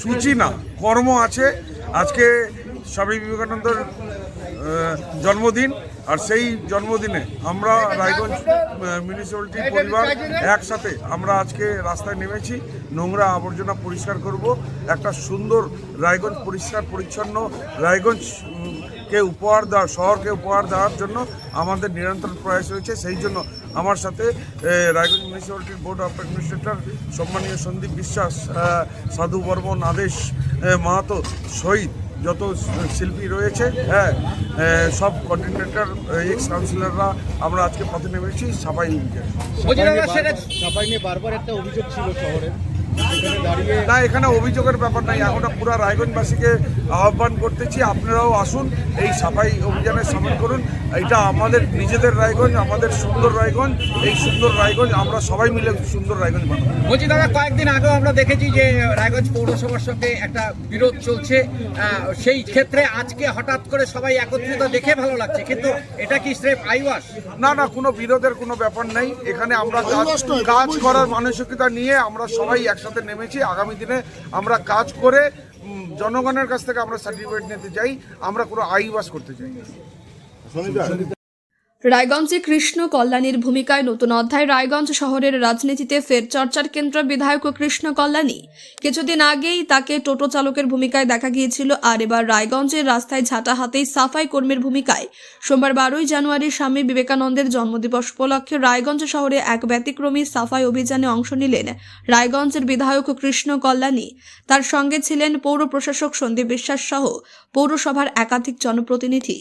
সূচি না কর্ম আছে। আজকে স্বামী বিবেকানন্দের জন্মদিন, আর সেই জন্মদিনে আমরা রায়গঞ্জ মিউনিসিপ্যালিটি পরিবার একসাথে আমরা আজকে রাস্তায় নেমেছি। নোংরা আবর্জনা পরিষ্কার করব। একটা সুন্দর রায়গঞ্জ পরিষ্কার, পরিচ্ছন্ন রায়গঞ্জ কে উপহার দেওয়া, শহরকে উপহার দেওয়ার জন্য আমাদের নিরন্তর প্রয়াস রয়েছে। সেই জন্য আমার সাথে রায়গঞ্জ মিউনিসিপ্যালিটির বোর্ড অফ অ্যাডমিনিস্ট্রেটর সম্মানীয় সন্দীপ বিশ্বাস সাধু বর্মন আদেশ মাহাতো শহীদ যত শিল্পী রয়েছে হ্যাঁ সব কন্টিনেন্টার এক্স কাউন্সিলররা আমরা আজকে পথে নেমেছি সাফাই নিয়ে সাফাই নিয়ে বারবার একটা অভিযোগ ছিল শহরে। এখানে দাঁড়িয়ে না এখানে অভিযোগের ব্যাপার নাই এখন পুরো রায়গঞ্জবাসীকে আহ্বান করতেছি। আপনারাও আসুন এই সাফাই অভিযানে সামিল করুন। এটা আমাদের নিজেদের রায়গঞ্জ আমাদের সুন্দর রায়গঞ্জ। এই সুন্দর রায়গঞ্জ আমরা সবাই মিলে সুন্দর রায়গঞ্জ বানাবো। বলছি দাদা কয়েকদিন আগেও আমরা দেখেছি যে রায়গঞ্জ পৌরসভার সঙ্গে একটা বিরোধ চলছে। সেই ক্ষেত্রে আজকে হঠাৎ করে সবাই একত্রিত দেখে ভালো লাগছে কিন্তু এটা কি স্রেফ আইওয়াস? না না কোনো বিরোধের কোনো ব্যাপার নেই। এখানে আমরা কাজ- কাজ করার মানসিকতা নিয়ে আমরা সবাই একসাথে নেমেছি। আগামী দিনে আমরা কাজ করে জনগণের কাছ থেকে আমরা সার্টিফিকেট নিতে চাই। আমরা কোনো আইবাস করতে চাই। রায়গঞ্জে কৃষ্ণ কল্যাণীর ভূমিকায় নতুন অধ্যায় রায়গঞ্জ শহরের রাজনীতিতে ফের চর্চার কেন্দ্র বিধায়ক কৃষ্ণ কল্যাণী। কিছুদিন আগেই তাকে টোটো চালকের ভূমিকায় দেখা গিয়েছিল আর এবার রায়গঞ্জের রাস্তায় ঝাঁটা হাতেই সাফাই কর্মীর ভূমিকায়। সোমবার বারোই জানুয়ারি স্বামী বিবেকানন্দের জন্মদিবস উপলক্ষে রায়গঞ্জ শহরে এক ব্যতিক্রমী সাফাই অভিযানে অংশ নিলেন রায়গঞ্জের বিধায়ক কৃষ্ণ কল্যাণী। তার সঙ্গে ছিলেন পৌর প্রশাসক সন্দীপ বিশ্বাস সহ পৌরসভার একাধিক জনপ্রতিনিধি।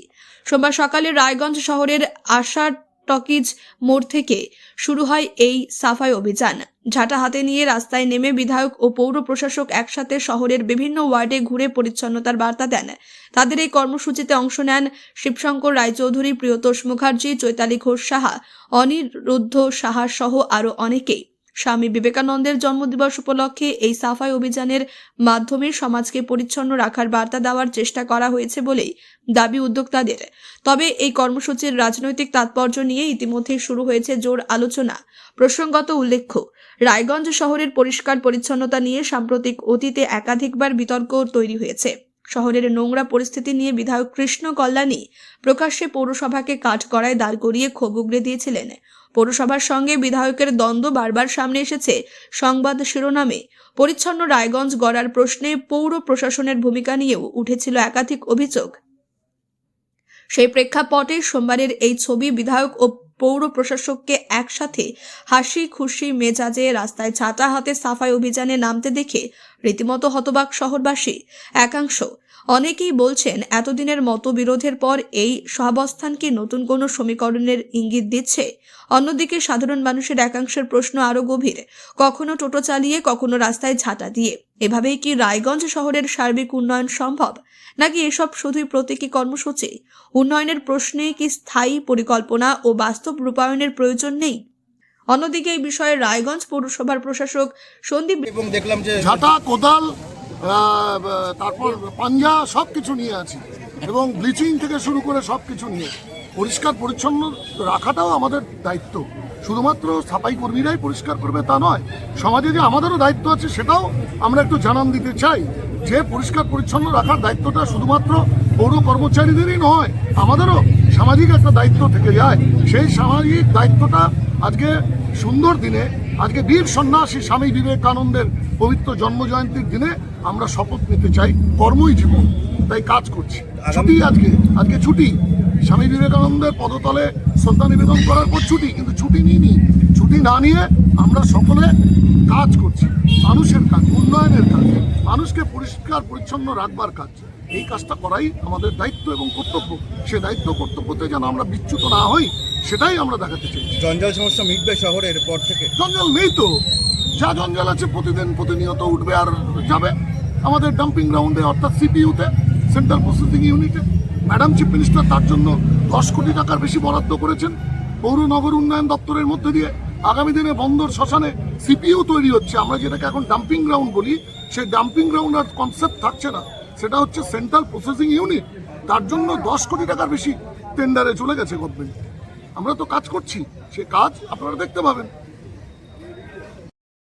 সোমবার সকালে রায়গঞ্জ শহরের আশার টকিজ মোড় থেকে শুরু হয় এই সাফাই অভিযান। ঝাঁটা হাতে নিয়ে রাস্তায় নেমে বিধায়ক ও পৌর প্রশাসক একসাথে শহরের বিভিন্ন ওয়ার্ডে ঘুরে পরিচ্ছন্নতার বার্তা দেন। তাদের এই কর্মসূচিতে অংশ নেন শিবশঙ্কর রায়চৌধুরী, প্রিয়তোষ মুখার্জি, চৈতালি ঘোষ সাহা, অনিরুদ্ধ সাহা সহ আরও অনেকেই। স্বামী বিবেকানন্দের জন্মদিবস উপলক্ষে এই সাফাই অভিযানের মাধ্যমে সমাজকে পরিচ্ছন্ন রাখার বার্তা দেওয়ার চেষ্টা করা হয়েছে বলেই দাবি উদ্যোক্তাদের। তবে এই কর্মসূচির রাজনৈতিক তাৎপর্য নিয়ে ইতিমধ্যে শুরু হয়েছে জোর আলোচনা। প্রসঙ্গত উল্লেখ্য, রায়গঞ্জ শহরের পরিষ্কার পরিচ্ছন্নতা নিয়ে সাম্প্রতিক অতীতে একাধিকবার বিতর্ক তৈরি হয়েছে। শহরের নোংরা পরিস্থিতি নিয়ে বিধায়ক কৃষ্ণ কল্যাণী প্রকাশ্যে পৌরসভাকে কাঠ করায় দাঁড় করিয়ে ক্ষোভ উগড়ে দিয়েছিলেন। পৌরসভার সঙ্গে বিধায়কের দ্বন্দ্ব বারবার সামনে এসেছে সংবাদ শিরোনামে। পরিচ্ছন্ন রায়গঞ্জ গড়ার প্রশ্নে পৌর প্রশাসনের ভূমিকা নিয়েও উঠেছিল একাধিক অভিযোগ। সেই প্রেক্ষাপটে সোমবারের এই ছবি বিধায়ক ও পৌর প্রশাসককে একসাথে হাসি, খুশি, মেজাজে রাস্তায় ছাতা হাতে সাফাই অভিযানে নামতে দেখে রীতিমতো হতবাক শহরবাসী। একাংশ অনেকেই বলছেন এতদিনের মতবিরোধের পর এই সহাবস্থান কি নতুন কোনো সমীকরণের ইঙ্গিত দিচ্ছে? অন্যদিকে সাধারণ মানুষের একাংশের প্রশ্ন আরও গভীর কখনো টোটো চালিয়ে কখনো রাস্তায় ঝাঁটা দিয়ে। এভাবেই কি রায়গঞ্জ শহরের সার্বিক উন্নয়ন সম্ভব? নাকি এসব শুধুই প্রতীকী কর্মসূচি? উন্নয়নের প্রশ্নে কি স্থায়ী পরিকল্পনা ও বাস্তব রূপায়ণের প্রয়োজন নেই? অন্যদিকে এই বিষয়ে রায়গঞ্জ পৌরসভার প্রশাসক সন্দীপ এবং দেখলাম যে ঝাঁটা কোদাল তারপর পাঞ্জা সব কিছু নিয়ে আছি। এবং ব্লিচিং থেকে শুরু করে সব কিছু নিয়ে। পরিষ্কার, পরিচ্ছন্ন রাখাটাও আমাদের দায়িত্ব। শুধুমাত্র সাফাই কর্মীরাই পরিষ্কার করবে তা নয়, সমাজে যে আমাদেরও দায়িত্ব আছে সেটাও আমরা একটু জানান দিতে চাই। যে পরিষ্কার, পরিচ্ছন্ন রাখার দায়িত্বটা শুধুমাত্র পৌর কর্মচারীদেরই নয়, আমাদেরও সামাজিক একটা দায়িত্ব থেকে যায়। সেই সামাজিক দায়িত্বটা আজকে সুন্দর দিনে আজকে বীর সন্ন্যাসী স্বামী বিবেকানন্দের পবিত্র জন্মজয়ন্তীর দিনে আমরা শপথ নিতে চাই, কর্মই জীবন, তাই কাজ করছি। ছুটি আজকে আজকে ছুটি। স্বামী বিবেকানন্দের পদতলে শ্রদ্ধা নিবেদন করার পর ছুটি, কিন্তু ছুটি নিইনি ছুটি না নিয়ে আমরা সকলে কাজ করছি, মানুষের কাজ, উন্নয়নের কাজ, মানুষকে পরিষ্কার, পরিচ্ছন্ন রাখবার কাজ। এই কাজটা করাই আমাদের দায়িত্ব এবং কর্তব্য। সে দায়িত্ব কর্তব্যতে যেন আমরা বিচ্যুত না হই সেটাই আমরা দেখাতে চাই জঞ্জাল সমস্যা মিটবে শহরের পর থেকে? জঞ্জাল নেই তো। যা জঞ্জাল আছে প্রতিদিন প্রতিনিয়ত উঠবে আর যাবে। আমাদের ডাম্পিং গ্রাউন্ডে অর্থাৎ সিপিইউতে সেন্ট্রাল প্রসেসিং ইউনিটে ম্যাডাম চিফ মিনিস্টার তার জন্য দশ কোটি টাকার বেশি বরাদ্দ করেছেন। পৌর নগর উন্নয়ন দপ্তরের মধ্যে দিয়ে আগামী দিনে বন্দর শ্মশানে সিপিইউ তৈরি হচ্ছে। আমরা যেটাকে এখন ডাম্পিং গ্রাউন্ড বলি সেই ডাম্পিং গ্রাউন্ড আর কনসেপ্ট থাকছে না। সেটা হচ্ছে সেন্ট্রাল প্রসেসিং ইউনিট তার জন্য দশ কোটি টাকার বেশি টেন্ডারে চলে গেছে গভর্নমেন্ট আমরা তো কাজ করছি। সে কাজ আপনারা দেখতে পাবেন।